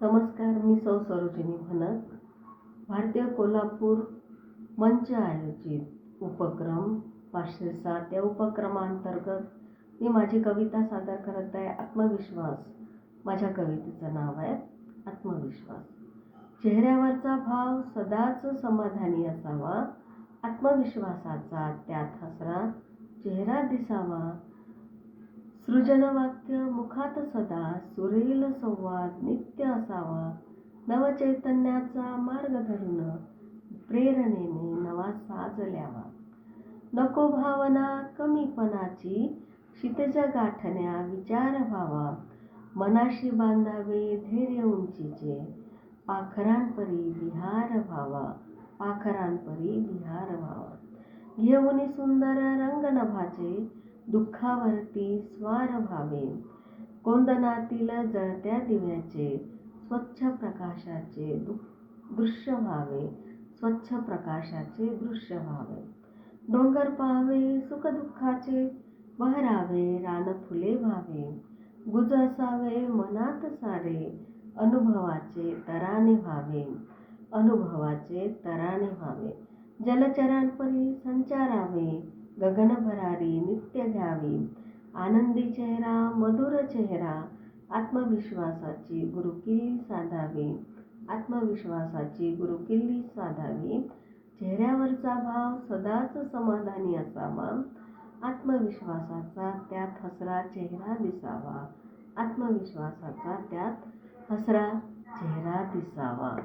नमस्कार मी सौ सरोजिनी म्हणत भारतीय कोल्हापूर मंच आयोजित उपक्रम पाचशे सात या उपक्रमांतर्गत मी माझी कविता सादर करत आहे आत्मविश्वास. माझ्या कवितेचं नाव आहे आत्मविश्वास. चेहऱ्यावरचा भाव सदाच समाधानी असावा. आत्मविश्वासाचा त्यात हसरा चेहरा दिसावा. सृजनवाक्य मुखात सदा सुरेल संवाद नित्य असावा. नवचैतन्याचा मार्ग धरून प्रेरणेने नवा साज ल्यावा नको भावना कमीपणाची शितज गाठण्या विचार व्हावा. मनाशी बांधावे धैर्य उंचीचे. पाखरांपरी विहार व्हावा. पाखरांपरी विहार व्हावा. घेऊन सुंदर रंग नभाचे दुःखावरती स्वार व्हावे. कोंदनातील जळत्या दिव्याचे स्वच्छ प्रकाशाचे दु दृश्य व्हावे. स्वच्छ प्रकाशाचे दृश्य व्हावे. डोंगर पाहावे सुखदुःखाचे बहरावे रान फुले व्हावे. गुज असावे मनात सारे अनुभवाचे तराने व्हावे. अनुभवाचे तराने व्हावे. जलचरांपरी संचारावे. गगन भरारी नित्य घ्यावी आनंदी चेहरा मधुर चेहरा आत्मविश्वासाची गुरुकिल्ली साधावी. आत्मविश्वासाची गुरुकिल्ली साधावी. चेहऱ्यावरचा भाव सदाच समाधानी असावा. आत्मविश्वासाचा त्यात हसरा चेहरा दिसावा. आत्मविश्वासाचा त्यात हसरा चेहरा दिसावा.